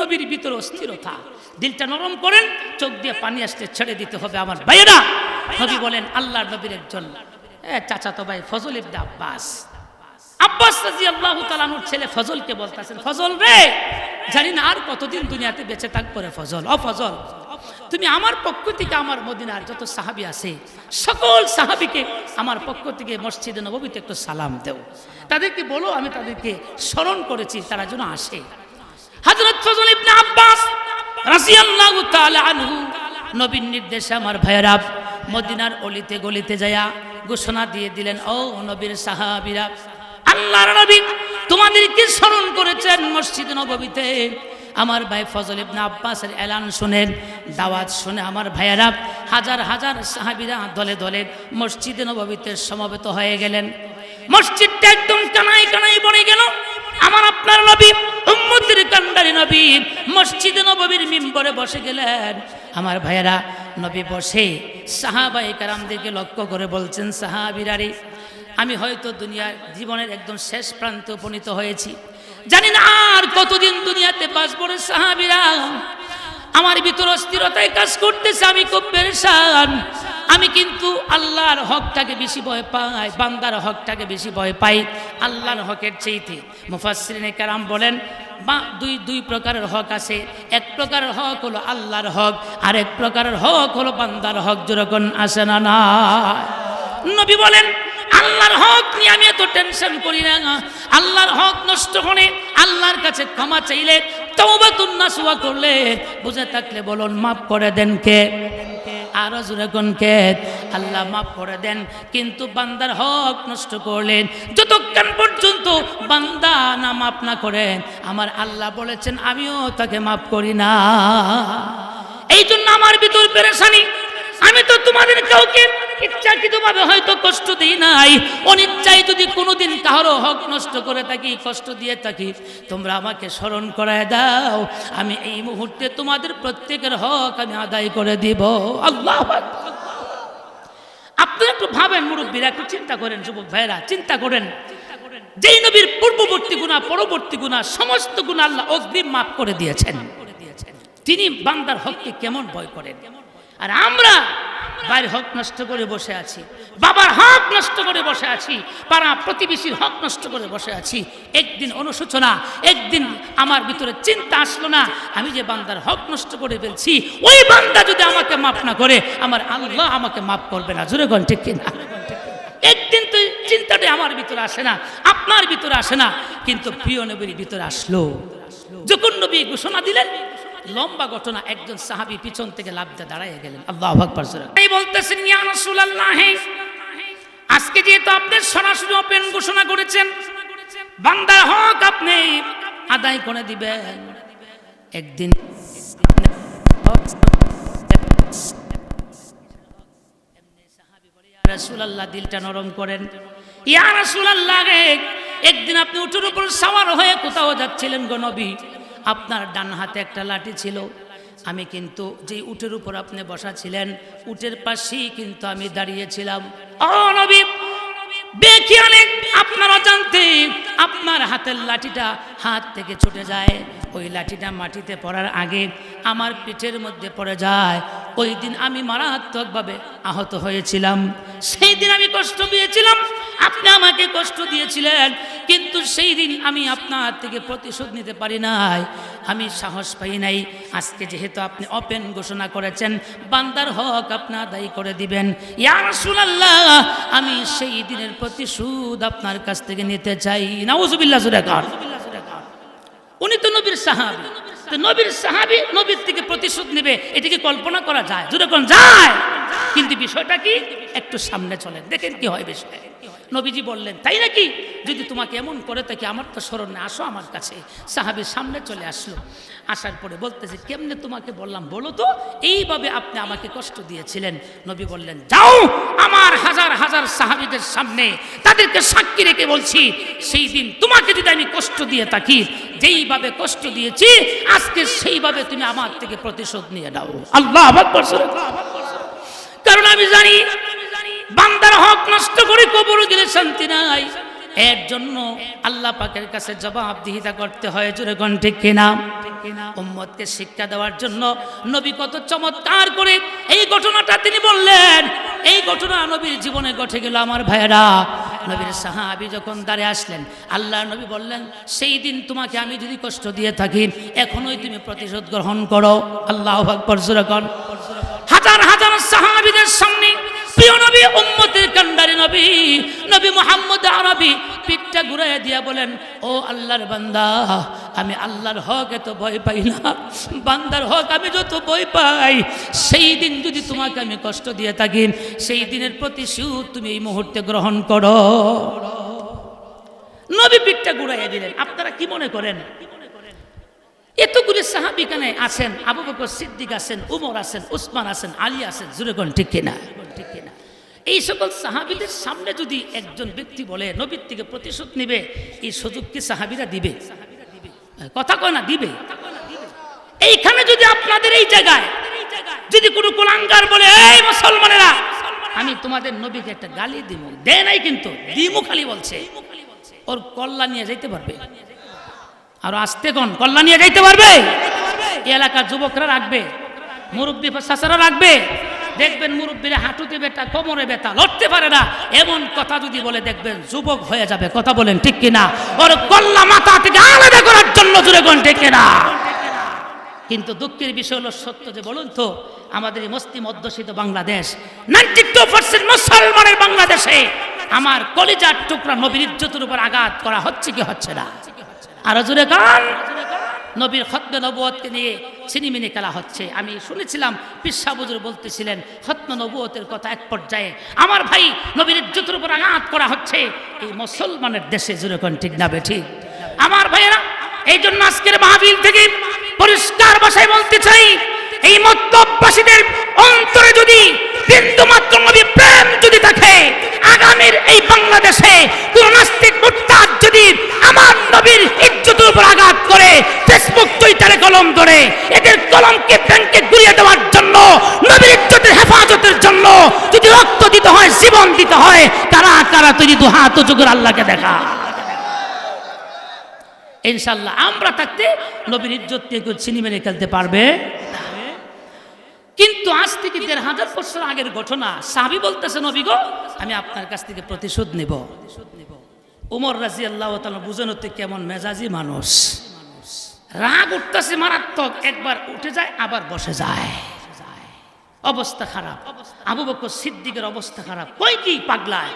নবীর ভিতরে অস্থিরতা। দিলটা নরম করেন চোখ দিয়ে পানি আসতে ছেড়ে দিতে হবে আমার ভাইয়েরা। নবী বলেন আল্লাহর নবীর একজন। এ, চাচাতো ভাই ফজল ইবনে আব্বাস। আব্বাস রাজি আল্লাহ তালানুর ছেলে ফজলকে বলতেছেন ফজল রে জানি না আর কতদিন দুনিয়াতে বেঁচে থাকব রে ফজল। ও ফজল তুমি আমার পক্ষ থেকে আমার মদিনার যত সাহাবি আছে সকল সাহাবিকে আমার পক্ষ থেকে মসজিদে নবীতে একটু সালাম দেও। তাদেরকে বলো আমি তাদেরকে স্মরণ করেছি তারা যেন আসে। হযরত ফজল ইবনে আব্বাস রাদিয়াল্লাহু তাআলা আনহু, নবীর নির্দেশে আমার ভাইয়েরা মদিনার অলিতে গলিতে যায়া ঘোষণা দিয়ে দিলেন, ও নবীর সাহাবীরা, আল্লাহর নবী তোমাদেরকে স্মরণ করেছেন মসজিদ নববীতে। আমার ভাই ফজল ইবনে আব্বাসের এলান শুনেন, দাওয়াত শুনে আমার ভাইয়েরা হাজার হাজার সাহাবীরা দলে দলে মসজিদে নববীতে সমবেত হয়ে গেলেন। মসজিদটা একদম কানাই কানাই পড়ে গেল। আমার আপনার নবী, উম্মতের কান্ডারি নবী মসজিদে নববীর মিম্বরে বসে গেলেন। আমার ভাইয়েরা, নবী বসে সাহাবাই কারামদেরকে লক্ষ্য করে বলছেন, সাহাবিরারে, আমি হয়তো দুনিয়ার জীবনের একদম শেষ প্রান্তে উপনীত হয়েছি। জানি না আর কতদিন দুনিয়াতে বাঁচবো রে সাহাবিরা। আমার ভিতর অস্থিরতায় কাজ করতেছে, আমি খুব পেরেশান। আমি কিন্তু আল্লাহর হকটাকে বেশি ভয় পাই, বান্দার হকটাকে বেশি ভয় পাই, আল্লাহর হকের চেয়েতে মুফাসরিনে কারাম বলেন বা দুই দুই প্রকারের হক আছে। এক প্রকারের হক হলো আল্লাহর হক, আর এক প্রকারের হক হলো বান্দার হক। যেরকম আসে না না। নবী বলেন, আল্লাহর হক নিয়ে আমি এত টেনশন করি না। আল্লাহর হক নষ্ট করে আল্লাহর কাছে ক্ষমা চাইলে তওবাতুন নাসুয়া করলে, বুঝে থাকলে বলুন, মাফ করে দেন কে? আরও জোরে আল্লাহ মাফ করে দেন, কিন্তু বান্দার হক নষ্ট করলেন। যতক্ষণ পর্যন্ত বান্দা না মাফ না করেন, আমার আল্লাহ বলেছেন, আমিও তাকে মাফ করি না। এই জন্য আমার ভিতর পেরেশানি আমি তো তোমাদের কাউকে ইচ্ছাকৃতভাবে হয়তো কষ্ট দিই নাই। অনিচ্ছায় যদি কোনোদিন কারও হক নষ্ট করে থাকি, কষ্ট দিয়ে থাকি, তোমরা আমাকে স্মরণ করায় দাও। আমি এই মুহূর্তে তোমাদের প্রত্যেকের হক আমি আদায় করে দিব। আল্লাহ আপনি একটু ভাবেন, মুরব্বীরা একটু চিন্তা করেন, যুবক ভাইরা চিন্তা করেন। যেই নবীর পূর্ববর্তী গুণা পরবর্তী গুণা সমস্ত গুণা আল্লাহ অগ্রিম মাফ করে দিয়েছেন। তিনি বান্দার হককে কেমন ভয় করেন? আর আমরা বাড়ির হক নষ্ট করে বসে আছি, বাবার হক নষ্ট করে বসে আছি, পাড়া প্রতিবেশীর হক নষ্ট করে বসে আছি। একদিন অনুশোচনা, একদিন আমার ভিতরে চিন্তা আসলো না, আমি যে বান্দার হক নষ্ট করে ফেলছি, ওই বান্দা যদি আমাকে মাফ না করে, আমার আল্লাহ আমাকে মাফ করবে না। জোরে গন ঠিক কিনা? একদিন তো চিন্তাটা আমার ভিতরে আসে না, আপনার ভিতরে আসে না, কিন্তু প্রিয় নবীর ভিতরে আসলো। যখন নবী ঘোষণা দিলেন লম্বা ঘটনা একজন সাহাবি পিছন থেকে লাভ দিয়ে দাঁড়ায় গেলেন। আল্লাহ আকবার এই বলতেছেন ইয়া রাসূলুল্লাহ আজকে যেহেতু আপনি সরাসরি ওপেন ঘোষণা করেছেন বান্দার হক আপনি আদায় করে দিবেন। একদিন রাসূলুল্লাহ দিলটা নরম করেন। ইয়া রাসূলুল্লাহ একদিন আপনি উঠুর উপর সাওয়ার হয়ে কোথাও যাচ্ছিলেন গো নবী? আপনার ডান হাতে একটা লাঠি ছিল। আমি কিন্তু যে উটের উপর আপনি বসা ছিলেন উটের পাশেই কিন্তু আমি দাঁড়িয়েছিলাম। ও নবী বেখিয়ালে আপনার অজান্তে আপনার হাতের লাঠিটা হাত থেকে ছুটে যায়। ওই লাঠিটা মাটিতে পড়ার আগে আমার পিঠের মধ্যে পড়ে যায়। ওই দিন আমি মারাত্মকভাবে আহত হয়েছিলাম। সেই দিন আমি কষ্ট পেয়েছিলাম। আপনি আমাকে কষ্ট দিয়েছিলেন, কিন্তু সেই দিন আমি আপনার থেকে প্রতিশোধ নিতে পারি নাই। আমি সাহস পাই নাই। আজকে যেহেতু আপনি ওপেন ঘোষণা করেছেন, বান্দার হক আপনি আদায় করে দিবেন। ইয়া রাসূলুল্লাহ, আমি সেই দিনের প্রতিশোধ আপনার কাছ থেকে নিতে চাই। নাউজুবিল্লাহ, জুরে কর। উনি তো নবীর সাহাবি। নবীর সাহাবি নবীর থেকে প্রতিশোধ নেবে এটিকে কল্পনা করা যায়? জুরে যায়। কিন্তু বিষয়টা কি? একটু সামনে চলেন, দেখেন কি হয় বিষয়। নবীজি বললেন, তাই নাকি? যদি তোমাকে এমন করে থাকি, আমার তো স্মরণে আসো আমার কাছে। সাহাবির সামনে চলে আসলো। আসার পরে বলতেছে, কেমনে তোমাকে বললাম? বলো তো, এইভাবে আপনি আমাকে কষ্ট দিয়েছিলেন। নবী বললেন, যাও, আমার হাজার হাজার সাহাবিদের সামনে তাদেরকে সাক্ষী রেখে বলছি, সেই দিন তোমাকে যদি আমি কষ্ট দিয়ে থাকি, যেইভাবে কষ্ট দিয়েছি, আজকে সেইভাবে তুমি আমার থেকে প্রতিশোধ নিয়ে দাও আল্লাহ কারণ আমি জানি, বান্দার হক নষ্ট করে কবর গেলে শান্তি নাই। এর জন্য আল্লাহ পাকের কাছে জবাবদিহিতা করতে হয়, জোরে ঠিক কিনা? উম্মতকে শিক্ষা দেওয়ার জন্য নবী কত চমৎকার করে এই ঘটনাটা তিনি বললেন। এই ঘটনা নবীর জীবনে ঘটে গেল আমার ভাইয়েরা। নবীর সাহাবি যখন দাঁড়ে আসলেন আল্লাহ নবী বললেন, সেই দিন তোমাকে আমি যদি কষ্ট দিয়ে থাকি, এখনোই তুমি প্রতিশোধ গ্রহণ করো। আল্লাহ আকবর সাহাবিদের সামনে প্রিয় নবী, উম্মতের কান্ডারি নবী নবী মোহাম্মদ আরবি পিঠটা ঘুরাইয়া দিয়া বলেন, ও আল্লাহর বান্দা, আমি আল্লাহর হক এত ভয় পাই না। বান্দার হক আমি যত ভয় পাই। সেই দিন যদি তোমাকে আমি কষ্ট দিয়ে থাকি, সেই দিনের প্রতিশোধ তুমি এই মুহূর্তে গ্রহণ করো। নবী পিঠটা ঘুরাইয়া দিলেন। আপনারা কি মনে করেন? এতগুলি সাহাবি কানে আছেন, আবু বকর সিদ্দিক আছেন, উমর আছেন, উসমান আছেন, আলী আছেন জুরেগন ঠিক কিনা ঠিক কিনা? এই সকল সাহাবিদের সামনে যদি একজন ব্যক্তি বলে, নবীর থেকে প্রতিশোধ নিবে, এই সুযোগ কি সাহাবিরা দিবে? কথা কয় না, দিবে। এইখানে যদি আপনাদের এই জায়গায়, যদি কোনো কুলাঙ্গার বলে, এই মুসলমানেরা, আমি তোমাদের নবীকে একটা গালি দিব দে নাই কিন্তু, দিমু খালি বলছে। ওর কল্লা নিয়ে যাইতে পারবে? আর আসতে কোন? কল্যাণ নিয়ে যাইতে পারবে এলাকার যুবকরা রাখবে। মুরব্বী চাষারা রাখবে। দেখবেন মুরব্বীরা হাঁটুতে বেটা কোমরে বেতা লড়তে পারে না। এমন কথা যদি বলে দেখবেন যুবক হয়ে যাবে। কথা বলেন ঠিক কিনা? ওর কল্লা মাথা থেকে আলাদা করার জন্য জুড়ে কোন ঠিক কিনা? কিন্তু দুঃখের বিষয় হলো সত্য যে বলুন তো, আমাদের এই মুসলিম অধ্যুষিত বাংলাদেশ, নাইনটি টু পার্সেন্ট মুসলমানের বাংলাদেশে আমার কলিজার টুকরা নবীর ইজ্জতের উপর আঘাত করা হচ্ছে কি হচ্ছে না? আরও জোরে গান। নবীর খতমে নবুয়তকে নিয়ে ছিনিমিনি খেলা হচ্ছে। আমি শুনেছিলাম পিসা বুজুর বলতেছিলেন, খতমে নবুয়তের কথা এক পর্যায়ে, আমার ভাই নবীর ইজ্জতের উপর আঘাত করা হচ্ছে। এই মুসলমানের দেশে জোরে কোন ঠিক না বেঠি? আমার ভাইয়েরা এই জন্য আজকের মাহবিল থেকে পরিষ্কার ভাষায় বলতে চাই, এই মদ্যপাসীদের অন্তরে যদি বিন্দু মাত্র নবী প্রেম যদি থাকে, আগামীর এই বাংলাদেশে কোন নাস্তিক যদি আমার নবীর ইজ্জতের উপর আঘাত করে ফেসবুক টুইটারে কলম ধরে, এদের কলমকে ব্যাংকে দেওয়ার জন্য, নবীর ইজ্জতের হেফাজতের জন্য যদি রক্ত দিতে হয়, জীবন দিতে হয়, কারা কারা তৈরি দু হাত যুগের আল্লাহকে দেখা? ইনশাল্লাহ আমরা থাকতে নবীর ইজ্জত নিয়ে কেউ মেরে খেলতে পারবে? কিন্তু আজ থেকে দেড় হাজার বছর আগের ঘটনা, সাহাবি বলতেছে, নবী গো, আমি আপনার কাছ থেকে প্রতিশোধ নেব। উমর রাজি আল্লাহ বুঝেন হতে কেমন মেজাজি মানুষ। রাগ উঠতেছে মারাত্মক, একবার উঠে যায়, আবার বসে যায়। অবস্থা খারাপ। আবু বকর সিদ্দিকের অবস্থা খারাপ। কই কি পাগলায়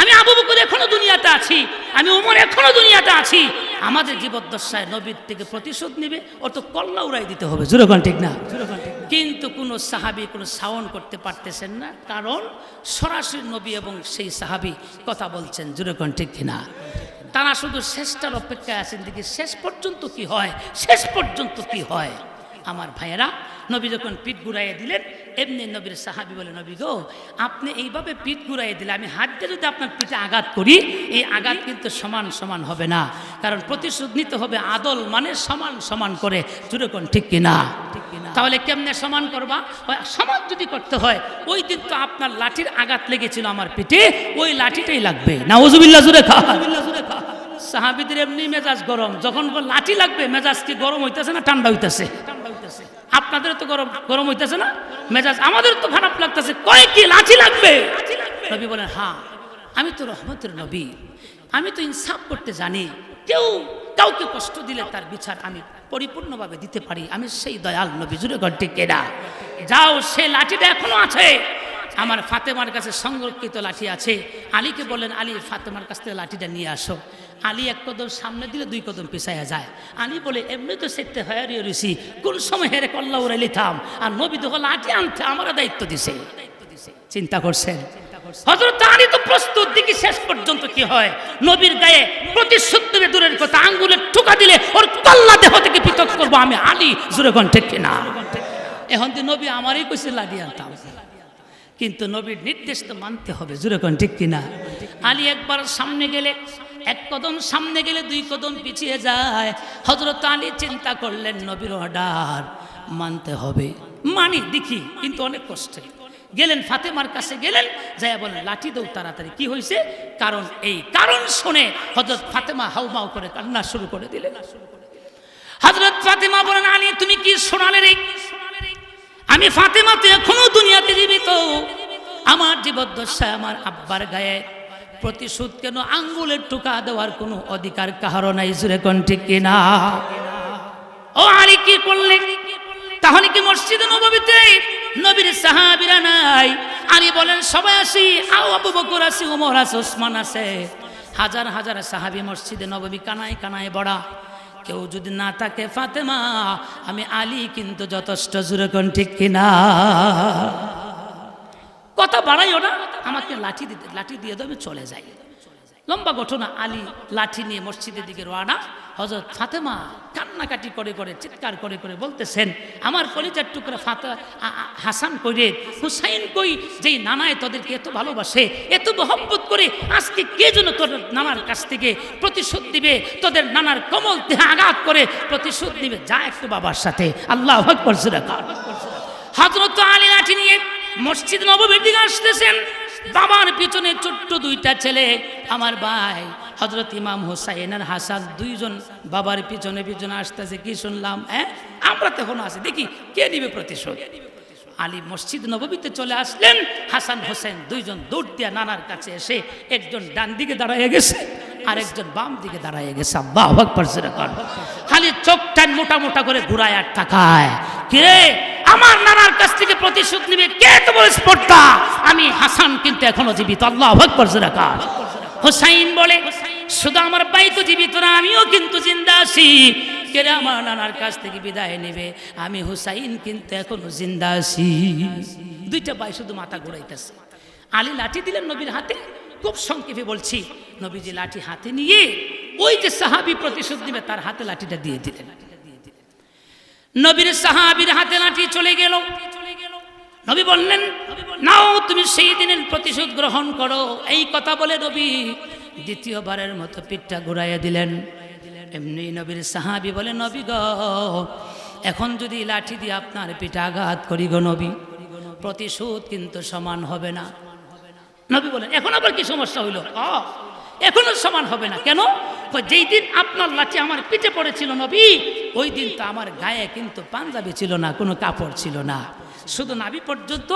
আমি আবু বকর এখনও দুনিয়াতে আছি, আমি উমর এখনও দুনিয়াতে আছি। আমাদের জীবদ্দশায় নবীর থেকে প্রতিশোধ নিবে ওর তো কল্লা উড়াই দিতে হবে। জুরোগান ঠিক না? কিন্তু কোনো সাহাবি কোনো সাউন্ড করতে পারতেছেন না কারণ সরাসরি নবী এবং সেই সাহাবি কথা বলছেন জুরোগান ঠিক কিনা? তারা শুধু শেষটার অপেক্ষায় আছেন দেখি শেষ পর্যন্ত কি হয় শেষ পর্যন্ত কি হয়? আমার ভাইয়েরা নবী যখন পিঠ ঘুরাইয়ে দিলেন এমনি নবীর সাহাবি বলে নবী গো আপনি এইভাবে পিঠ ঘুরাইয়ে দিলে আমি হাত দিয়ে যদি আপনার পিঠে আঘাত করি এই আঘাত কিন্তু সমান সমান হবে না। কারণ প্রতিশোধ নিতে হবে আদল মানে সমান সমান করে। জুড়ে কোন ঠিক কিনা? তাহলে কেমনে সমান করবা? সমান যদি করতে হয় ওই দিন তো আপনার লাঠির আঘাত লেগেছিল আমার পিঠে ওই লাঠিটাই লাগবে। না ওজুবিল্লা জুড়ে খা সাহাবিদের এমনি মেজাজ গরম। যখন লাঠি লাগবে মেজাজ কি গরম হইতেছে না ঠান্ডা হইতেছে? আপনাদের তো গরম গরম হইতেছে না? মেজাজ আমাদের তো খারাপ লাগতেছে। কয় কি লাঠি লাগবে? নবী বলেন হ্যাঁ আমি তো রহমতের নবী। আমি তো ইনসাফ করতে জানি। কেউ কাউকে কষ্ট দিলে তার বিচার আমি পরিপূর্ণভাবে দিতে পারি। আমি সেই দয়াল নবী, জুড়ে ঘরটি কেনা। যাও, সে লাঠিটা এখনও আছে। আমার ফাতেমার কাছে সংরক্ষিত লাঠি আছে। আলীকে বলেন আলী, ফাতেমার কাছ থেকে লাঠিটা নিয়ে আসো। আলী এক কদম সামনে দিলে দুই কদম পিছাইয়া যায়। আলী বলে, এমনি তো সেটতে হয়ারি রয়েছি কোন সময় হেরে কল্লা উড়ে লিতাম আর নবী তো লাঠি আনতে আমার দায়িত্ব দিছে। চিন্তা করছেন? হজরত আলী তো প্রস্তুত, দেখি শেষ পর্যন্ত কি হয়। নবীর গায়ে প্রতিশোধ দূরের কথা আঙ্গুলের ঠুকা দিলে ওর কল্লা দেহ থেকে পৃথক করব আমি। আলী জুড়ে ঠিক কিনা এখন তো নবী আমারই কইছে, লাঠি আনতাম। কিন্তু নবীর নির্দেশ তো মানতে হবে জুড়ে কোন ঠিক কিনা? আলী একবার সামনে গেলে, এক কদম সামনে গেলে দুই কদম পিছিয়ে যায়। হজরত আলী চিন্তা করলেন, নবীর অর্ডার মানতে হবে। মানি, দেখি, কিন্তু অনেক কষ্টে। গেলেন, ফাতেমার কাছে গেলেন যাই বলেন লাঠি দৌ তাড়াতাড়ি, কি হয়েছে কারণ এই কারণ শুনে হজরত ফাতেমা হাউমাউ করে কান্না শুরু করে দিলেন। হজরত ফাতেমা বলেন আলী, তুমি কি শোনালে রে আমি ফাতেমা তো এখনও দুনিয়াতে জীবিত। আমার জীবদ্দশায় আমার আব্বার গায়ে প্রতিশোধ কেন আঙ্গুলের টুকা দেওয়ার কোনো অধিকার কাহারও নাই জুড়ে কোন ঠিক কিনা? ও আলী কি করলে তাহলে কি মসজিদে নবীতে নবীর সাহাবিরা নাই? আলী বলেন, সবাই আসি। আও আবু বকর আসি, ওমর আছে ওসমান আছে হাজার হাজার সাহাবি মসজিদে নববী কানায় কানায় বড়া। কেউ যদি না থাকে ফাতেমা, আমি আলী কিন্তু যথেষ্ট জুরকন কোন ঠিক কিনা? কথা বাড়াইও না, আমাকে লাঠি দিতে লাঠি দিয়ে দেবে, চলে যাই লম্বা ঘটনা, আলী লাঠি নিয়ে মসজিদের দিকে রওনা। হজরত ফাতেমা কান্নাকাটি করে করে, চিৎকার করে করে বলতেছেন, আমার কলিজার টুকরা ফাতে হাসান কইরে, হুসাইন কই, যেই নানায় তোদেরকে এত ভালোবাসে, এত মহব্বত করে, আজকে কে যেন তোর নানার কাছ থেকে প্রতিশোধ দিবে তোদের নানার কমল দেহে আঘাত করে প্রতিশোধ দিবে যা একটু বাবার সাথে। আল্লাহ আকবর হজরত আলী লাঠি নিয়ে মসজিদ নবমীর দিকে আসতেছেন। বাবার পিছনে ছোট্ট দুইটা ছেলে, আমার ভাই হজরত ইমাম হোসাইন আর হাসান দুইজন বাবার পিছনে পিছনে আসতেছে, কি শুনলাম? হ্যাঁ? আমরা তখন আছি। দেখি, কে নিবে প্রতিশোধ? আলী মসজিদ নবমীতে চলে আসলেন, হাসান হোসেন দুইজন দৌড় দিয়া নানার কাছে এসে একজন ডান দিকে দাঁড়াইয়া গেছে আর একজন বাম দিকে দাঁড়াইয়া গেছে। সিরাকার খালি চোখটা মোটা মোটা করে ঘুরায় আর তাকায়। কিরে আমার নানার কাছ থেকে প্রতিশোধ নিবে। কে তোমার স্পর্ধা? আমি হাসান কিন্তু এখনও জীবিত। আল্লাহ আকবার সিরাকার হোসাইন বলে, শুধু আমার ভাই তো জীবিত না, আমিও কিন্তু জিন্দা আছি। কেরে আমার নানার কাছ থেকে বিদায় নেবে। আমি হুসাইন কিন্তু এখনও জিন্দা আছি। দুইটা ভাই শুধু মাথা ঘুরাইতেছে। আলী লাঠি দিলেন নবীর হাতে। খুব সংক্ষেপে বলছি, নবীজি লাঠি হাতে নিয়ে ওই যে সাহাবি প্রতিশোধ নেবে, তার হাতে লাঠিটা দিয়ে দিলেন। নবীর সাহাবির হাতে লাঠি চলে গেল। নবী বললেন, নাও, তুমি সেই দিনের প্রতিশোধ গ্রহণ করো। এই কথা বলে নবী দ্বিতীয়বারের মতো পিঠটা ঘুরাইয়া দিলেন। এমনি নবীর সাহাবি বলে, নবী গ, এখন যদি লাঠি দিয়ে আপনার পিঠে আঘাত করি গো নবী, প্রতিশোধ কিন্তু সমান হবে না। নবী বলেন, এখন আবার কি সমস্যা হইল? এখনও সমান হবে না। কেন? যেই দিন আপনার লাঠি আমার পিঠে পড়েছিল নবী, ওই দিন তো আমার গায়ে কিন্তু পাঞ্জাবি ছিল না, কোনো কাপড় ছিল না। শুধু নাভি পর্যন্ত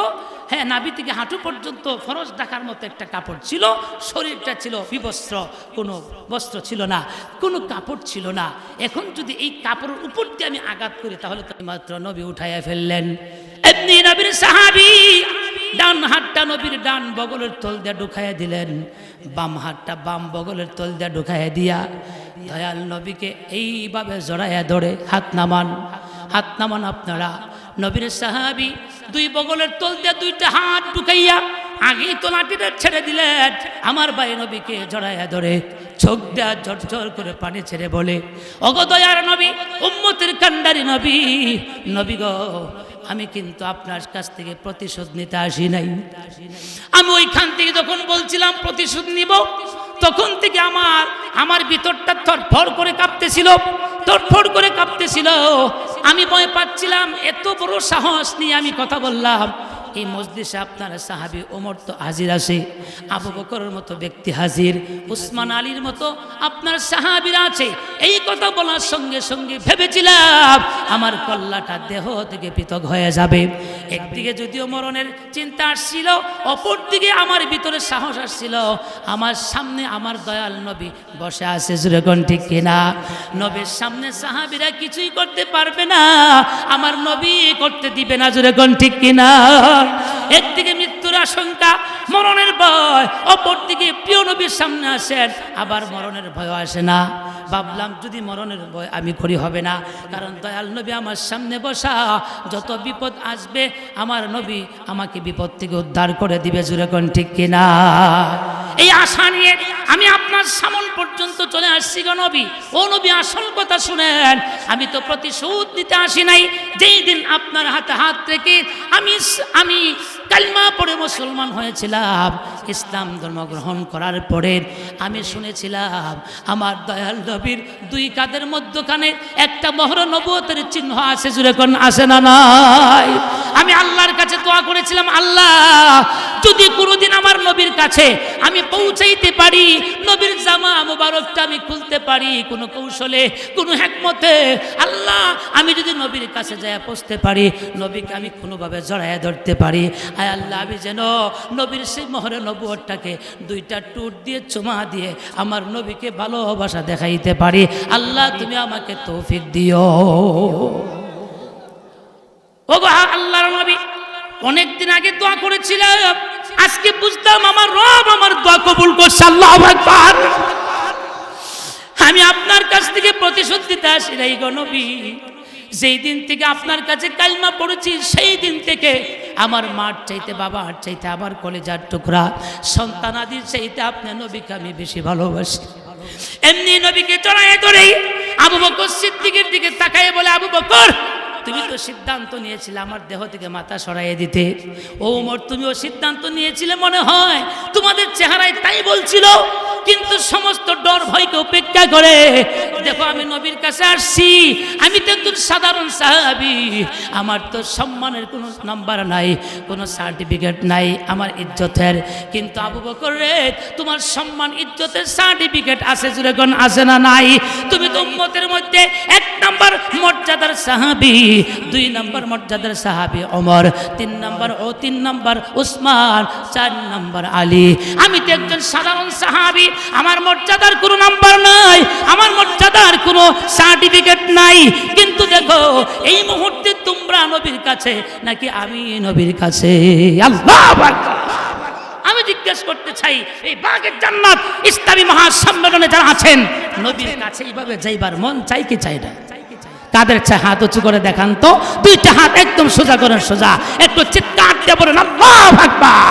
হ্যাঁ নাভি থেকে হাঁটু পর্যন্ত ফরজ ডাকার মতো একটা কাপড় ছিল, শরীরটা ছিল বিবস্ত্র, কোনো বস্ত্র ছিল না, কোনো কাপড় ছিল না। এখন যদি এই কাপড়ের উপর দিয়ে আমি আঘাত করি, তাহলে তো মাত্র নবী উঠাইয়া ফেললেন। এমনি নবীর সাহাবি ডান হাতটা নবীর ডান বগলের তল দিয়ে ঢুকাইয়া দিলেন। বাম হাতটা বাম বগলের তল দিয়ে ঢুকাইয়া দিয়া দয়াল নবীকে এইভাবে জড়াইয়া ধরে হাত নামান। হাত নামান আপনারা। নবীর সাহাবি দুই বগলের তল দিয়ে দুইটা হাত ঢুকাইয়া আগেই তো লাঠিটা ছেড়ে দিলেন। আমার ভাই নবীকে জড়াইয়া ধরে, চোখ দেয়া ঝরঝর করে পানি ছেড়ে বলে অগদয়ার নবী, উম্মতের কান্ডারি নবী নবী গো, আমি কিন্তু আপনার কাছ থেকে প্রতিশোধ নিতে আসি নাই। আমি ওইখান থেকে যখন বলছিলাম, প্রতিশোধ নিব তখন থেকে আমার আমার ভিতরটা থরফর করে কাঁপতেছিল, থরফর করে কাঁপতেছিল। আমি ভয় পাচ্ছিলাম, এত বড় সাহস নিয়ে আমি কথা বললাম। এই মসজিদে আপনার সাহাবি ওমর তো হাজির আছে, আবু বকরের মতো ব্যক্তি হাজির, উসমান আলীর মতো আপনার সাহাবিরা আছে। এই কথা বলার সঙ্গে সঙ্গে ভেবেছিলাম আমার কল্লাটা দেহ থেকে পৃথক হয়ে যাবে। একদিকে যদিও মরণের চিন্তা আসছিল অপর দিকে আমার ভিতরে সাহস আসছিল। আমার সামনে আমার দয়াল নবী বসে আছে যেরকম ঠিক কিনা? নবীর সামনে সাহাবিরা কিছুই করতে পারবে না, আমার নবী করতে দিবে না যেরকম ঠিক কিনা? একদিকে মৃত্যুর আশঙ্কা, মরণের ভয় অপর দিকে প্রিয় নবীর সামনে আসেন, আবার মরণের ভয় আসে না। ভাবলাম যদি মরণের ভয় আমি করি হবে না। কারণ দয়াল নবী আমার সামনে বসা, যত বিপদ আসবে, আমার নবী আমাকে বিপদ থেকে উদ্ধার করে দিবে যেরকম ঠিক কিনা? এই আশা নিয়ে আমি আপনার সামন পর্যন্ত চলে আসছি গো নবী। ও নবী, আসল কথা শুনেন, আমি তো প্রতিশোধ নিতে আসি নাই। যেই দিন আপনার হাতে হাত রেখে আমি আমি কালমা পড়ে মুসলমান হয়েছিলাম। ইসলাম ধর্ম গ্রহণ করার পরে আমি শুনেছিলাম, আমার দয়াল নবীর দুই কাদের মধ্যখানে একটা মহর নবতের চিহ্ন আছে জুড়ে কোন আসে না নাই? আমি আল্লাহর কাছে দোয়া করেছিলাম, আল্লাহ, যদি কোনোদিন আমার নবীর কাছে আমি পৌঁছাইতে পারি, নবীর জামা মোবারকটা আমি খুলতে পারি, কোনো কৌশলে, কোনো হ্যাকমতে আল্লাহ, আমি যদি নবীর কাছে যায় পৌঁছতে পারি, নবীকে আমি কোনোভাবে জড়াইয়া ধরতে পারি, আয় আল্লাহ, আমি যেন নবীর সেই মহরে নবুয়টাকে দুইটা টুট দিয়ে, চুমা দিয়ে আমার নবীকে ভালোবাসা দেখাইতে পারি। আল্লাহ, তুমি আমাকে তৌফিক দিও। আল্লাহর নবী, অনেকদিন আগে দোয়া করেছিলাম। আজকে বুঝতাম আমার রব আমার দোয়া কবুল করছে, আল্লাহ আমি আপনার কাছ থেকে প্রতিশোধ দিতে আসি নাই গো নবী। যেই দিন থেকে আপনার কাছে কালমা পড়েছি, সেই দিন থেকে আমার মার চাইতে, বাবার চাইতে আমার কলেজার টুকরা। সন্তান সন্তানাদির চাইতে আপনার নবীকে আমি বেশি ভালোবাসি। এমনি নবীকে চড়াই ধরেই আবু বকর সিদ্দিকের দিকে তাকায় বলে, আবু বকর তুমি তো সিদ্ধান্ত নিয়েছিলে আমার দেহ থেকে মাথা সরাইয়ে দিতে। ও ওমর তুমিও সিদ্ধান্ত নিয়েছিলে মনে হয়? তোমাদের চেহারায় তাই বলছিল, কিন্তু সমস্ত ডর ভয়কে উপেক্ষা করে, দেখো আমি নবীর কাছে আসছি, আমি তো একজন সাধারণ সাহাবি, আমার তো সম্মানের কোনো নাম্বার নাই, কোনো সার্টিফিকেট নাই, আমার ইজ্জতের। কিন্তু আবু বকর রে, তোমার সম্মান, ইজ্জতের সার্টিফিকেট আছে যেরকম আছে না নাই? তুমি তো উম্মতের মধ্যে এক নাম্বার মর্যাদার সাহাবি, দুই নাম্বার মর্যাদার সাহাবি অমর তিন নম্বর ও তিন নম্বর উসমান, চার নম্বর আলী। আমি তো একজন সাধারণ সাহাবি, আমার মর্যাদার কোনো নাম্বার নাই, আমার মর্যাদার কোনো সার্টিফিকেট নাই। কিন্তু দেখো, এই মুহূর্তে তোমরা নবীর কাছে, নাকি আমি নবীর কাছে? আল্লাহ জিজ্ঞেস করতে চাই, এই বাগের জান্নাত ইসলামী মহাসম্মেলনে যারা আছেন, নবীর কাছে এইভাবে যাইবার মন চাই কি চাই না? তাদের হাত উঁচু করে দেখান তো, দুইটা হাত একদম সোজা করেন সোজা, একটু চিৎকার দিয়ে বলেন, আল্লাহ আকবার!